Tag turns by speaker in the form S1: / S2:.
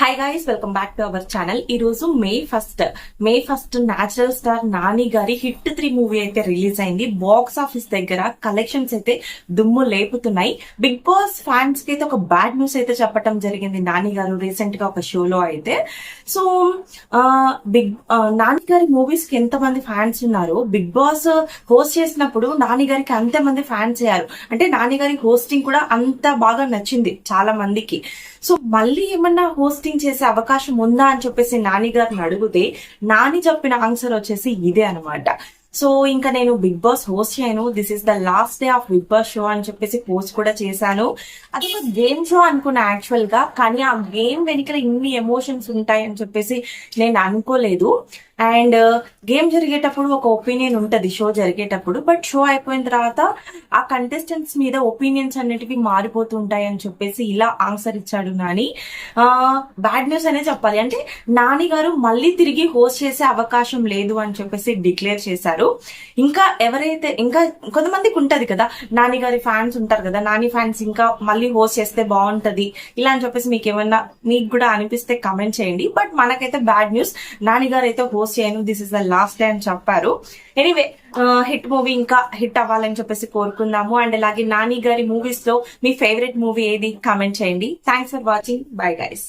S1: Hi guys welcome back to our channel ఈ రోజు May first May first natural star Nani గారి hit three movie అయితే release అయింది. Box office దగ్గర collections అయితే దుమ్ము లేపుతున్నాయి. బిగ్ బాస్ ఫ్యాన్స్కి అయితే ఒక బ్యాడ్ న్యూస్ అయితే చెప్పడం జరిగింది నాని గారు రీసెంట్గా ఒక షోలో అయితే. సో బిగ్ నాని గారి మూవీస్కి ఎంత మంది ఫ్యాన్స్ ఉన్నారు బిగ్ బాస్ హోస్ట్ చేసినప్పుడు నాని గారికి అంతమంది ఫ్యాన్స్ అయ్యారు. అంటే నాని గారి హోస్టింగ్ కూడా అంత బాగా నచ్చింది చాలా మందికి సో మళ్ళీ ఏమన్నా హోస్టింగ్ చేసే అవకాశం ఉందా అని చెప్పేసి నాని గారిని అడిగితే నాని చెప్పిన ఆన్సర్ వచ్చేసి ఇదే అనమాట సో ఇంకా నేను బిగ్ బాస్ హోస్ట్ చేయను. This is the last day of Bigg Boss show అని చెప్పేసి పోస్ట్ కూడా చేశాను. అది ఒక గేమ్ షో అనుకున్నా యాక్చువల్గా కానీ ఆ గేమ్ వెనుకల ఇన్ని ఎమోషన్స్ ఉంటాయి అని చెప్పేసి నేను అనుకోలేదు. అండ్ గేమ్ జరిగేటప్పుడు ఒక ఒపీనియన్ ఉంటుంది షో జరిగేటప్పుడు. బట్ షో అయిపోయిన తర్వాత ఆ కంటెస్టెంట్స్ మీద ఒపీనియన్స్ అనేటివి మారిపోతూ ఉంటాయి అని చెప్పేసి ఇలా ఆన్సర్ ఇచ్చాడు నాని. బ్యాడ్ న్యూస్ అనే చెప్పాలి. అంటే నాని గారు మళ్ళీ తిరిగి హోస్ట్ చేసే అవకాశం లేదు అని చెప్పేసి డిక్లేర్ చేశారు. ఇంకా ఎవరైతే ఇంకా కొంతమందికి ఉంటది కదా నాని గారి ఫ్యాన్స్ ఉంటారు కదా నాని ఫ్యాన్స్ ఇంకా మళ్ళీ హోస్ట్ చేస్తే బాగుంటది ఇలా అని చెప్పేసి మీకు ఏమన్నా మీకు కూడా అనిపిస్తే కమెంట్ చేయండి. బట్ మనకైతే బ్యాడ్ న్యూస్ నాని గారు అయితే హోస్ట్ చేయను. This is the last day అని చెప్పారు. ఎనీవే హిట్ మూవీ ఇంకా హిట్ అవ్వాలని చెప్పేసి కోరుకుందాము. అండ్ అలాగే నాని గారి మూవీస్లో మీ ఫేవరెట్ మూవీ ఏది? కామెంట్ చేయండి. Thanks for watching bye guys